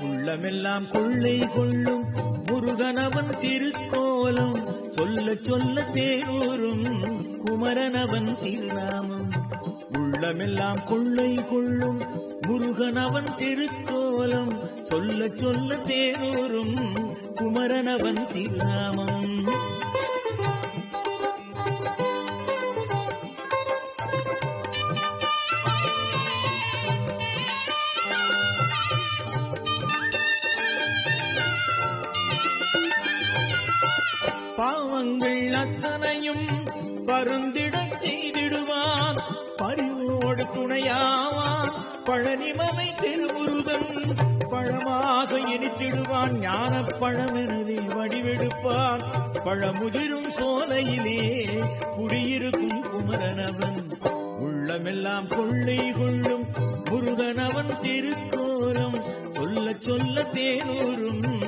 உள்ளமெல்லாம் கொள்ளை கொள்ளும் முருகனவன் திருக்கோலம். சொல்ல சொல்ல தேரூரும் குமரனவன் திருநாமம். உள்ளமெல்லாம் கொள்ளை கொள்ளும் முருகனவன் திருக்கோலம். சொல்ல சொல்ல தேரூரும் குமரனவன் திருநாமம். பாவங்கள் அத்தனையும் பருந்திடச் செய்திடுவான். பரிவோடு துணையாவான். பழனிமலை திருமுருகன் பழமாக இனித்திடுவான். ஞானப் பழமெனவே வடிவெடுப்பான். பழமுதிரும் சோலையிலே குடியிருக்கும் குமரனவன். உள்ளமெல்லாம் கொள்ளை கொள்ளும் முருகனவன் திருக்கோரம் சொல்ல சொல்ல தேனூரும்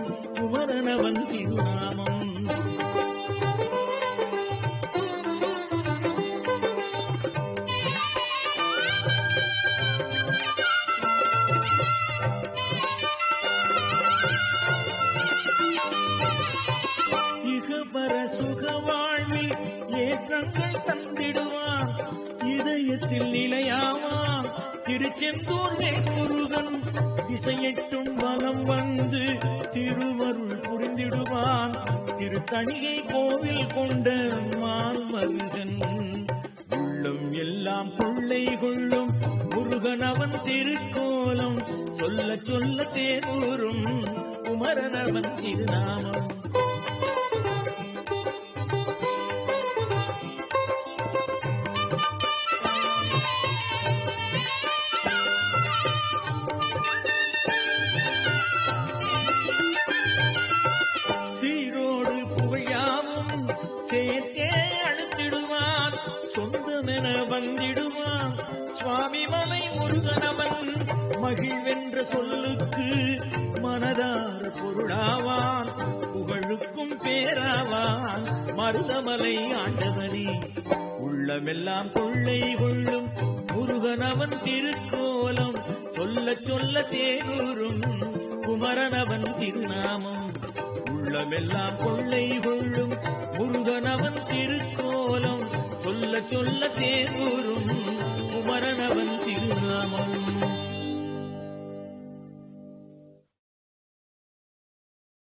ஏற்றங்கள் தந்திடுவான். இதயத்தில் நிலையாவான். திருச்செந்தூர் முருகன் திசையெட்டும் வலம் வந்து திருவருள் புரிந்திடுவான். திருத்தணியை கோவில் கொண்ட மான்மருகன் உள்ளம் எல்லாம் கொள்ளை கொள்ளும். முருகன் அவன் திருக்கோலம். சொல்ல சொல்ல தேரூரும் குமரன் அவன் திருநாமம். முருகனென வந்திடுவான் சுவாமி மலை முருகனவன் மகிழ்வென்ற சொல்லுக்கு மனதார பொருளாவான் புகழுக்கும் பேராவான். மருதமலை ஆண்டவனே உள்ளமெல்லாம் கொள்ளை கொள்ளும் முருகனவன் திருக்கோலம். சொல்ல சொல்ல தேரூரும் குமரனவன் திருநாமம். உள்ளமெல்லாம் கொள்ளை கொள்ளும் முருகனவன் திரு சொல்ல சொல்ல தேரூரும் குமரனவன் திருநாமம்